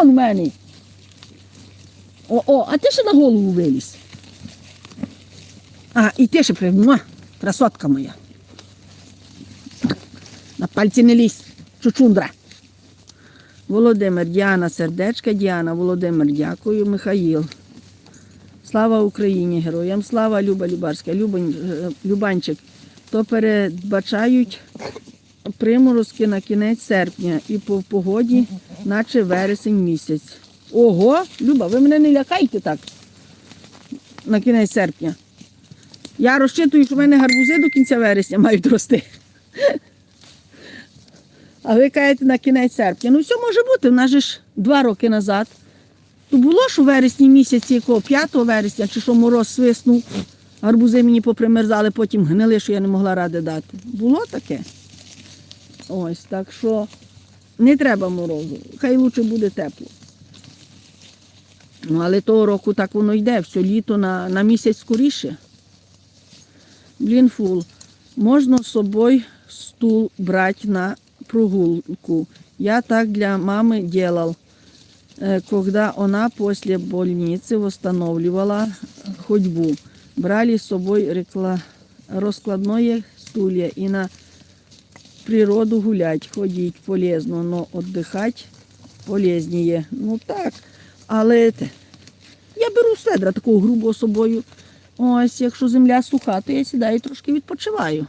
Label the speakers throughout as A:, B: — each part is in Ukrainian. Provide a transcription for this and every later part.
A: вон в мене. О, о, а ти ще на голову виліз. А, і ти ще при... Муа, красотка моя. На пальці не лізь, чучундра. Володимир, Діана, сердечка, Діана, Володимир, дякую, Михаїл. Слава Україні, героям, слава Люба Любарська, Любань, Любанчик. То передбачають приморозки на кінець серпня і по погоді, наче вересень місяць. Ого, Люба, ви мене не лякайте так на кінець серпня. Я розчитую, що в мене гарбузи до кінця вересня мають рости. А ви кажете на кінець серпня. Ну, все може бути, в нас же ж два роки назад. То було ж у вересні місяці, якого 5 вересня, чи що мороз свиснув, гарбузи мені попримерзали, потім гнили, що я не могла ради дати. Було таке. Ось, так що не треба морозу. Хай лучше буде тепло. Ну, але того року так воно йде, все літо на, на місяць скоріше. Блін, фул. Можна з собою стул брати на прогулку. Я так для мамы делал, э, когда она после больницы восстанавливала ходьбу. Брали с собой рекла... раскладное стулья и на природу гулять, ходить полезно, но отдыхать полезнее. Ну так, але я беру седра такого грубого з собою. Ось, якщо земля суха, то я сідаю і трошки відпочиваю.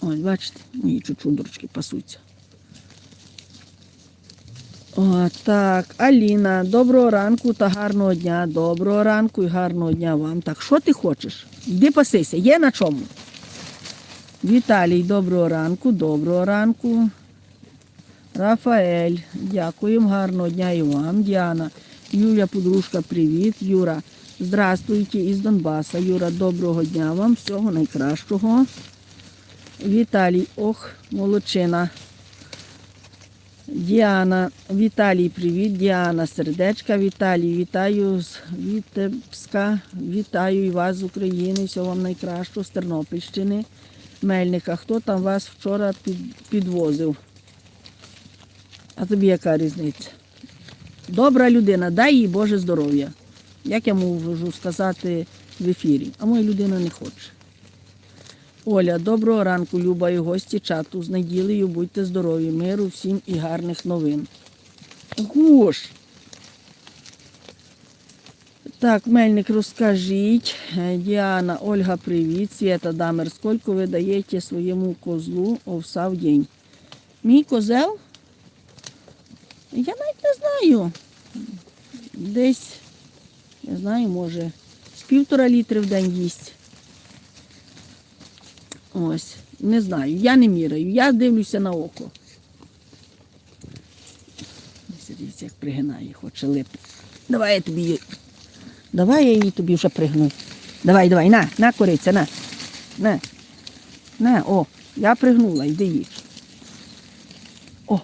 A: Ось, бачите, мої чучундурочки пасуться. О, так, Аліна, доброго ранку та гарного дня. Доброго ранку і гарного дня вам. Так, що ти хочеш? Йди пасися, є на чому. Віталій, доброго ранку, доброго ранку. Рафаель, дякуємо, гарного дня і вам. Діана, Юля, подружка, привіт. Юра, здравствуйте із Донбаса. Юра, доброго дня вам, всього найкращого. Віталій, ох, молодчина. Діана, Віталій, привіт. Діана, сердечка, Віталій, вітаю з Вітебська, вітаю і вас з України, всього вам найкращого, з Тернопільщини, Мельника. Хто там вас вчора під, підвозив? А тобі яка різниця? Добра людина, дай їй Боже здоров'я. Як я можу сказати в ефірі? А моя людина не хоче. Оля, доброго ранку, Люба і гості чату. З неділею будьте здорові, миру всім і гарних новин. Гош. Так, Мельник, розкажіть. Е, Діана, Ольга, привіт. Свята Дамер, скільки ви даєте своєму козлу овса в день? Мій козел? Я навіть не знаю. Десь, я знаю, може, з півтора літри в день їсть. Ось, не знаю, я не міряю, я дивлюся на око. Дивіться, як пригинає, хоче липти. Давай я тобі. Давай я її тобі вже пригну. Давай, давай, на, на, кориця, на. На. На, о, я пригнула, йди їй. О.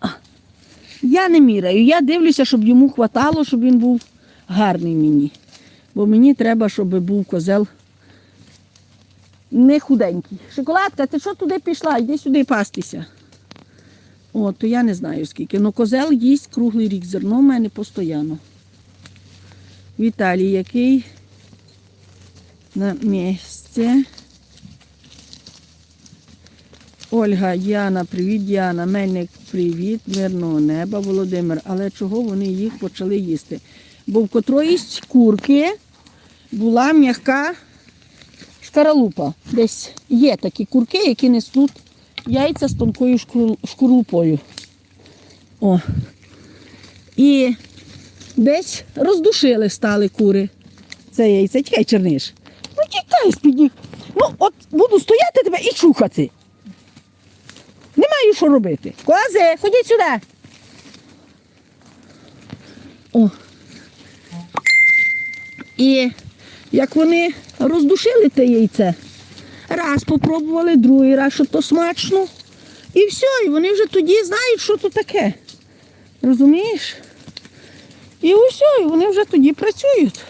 A: А. Я не міряю, я дивлюся, щоб йому хватало, щоб він був гарний мені. Бо мені треба, щоб був козел не худенький. Шоколадка, ти що туди пішла? Йди сюди пастися. О, то я не знаю скільки. Ну козел їсть круглий рік зерно в мене постійно. Віталій, який на місці. Ольга, Діана, привіт, Діана, Мельник, привіт, мирного неба, Володимир. Але чого вони їх почали їсти? Бо в котроїсь курки була м'яка шкаралупа. Десь є такі курки, які несуть яйця з тонкою шкру- О. І десь роздушили стали кури. Це яйця. Тікай, черниш. Ну тікай з-під них. Ну, от буду стояти тебе і чухати. Немає що робити. Кози, ходіть сюди. О. І як вони роздушили те яйце, раз попробували, другий раз, що то смачно. І все, і вони вже тоді знають, що то таке. Розумієш? І все, і вони вже тоді працюють.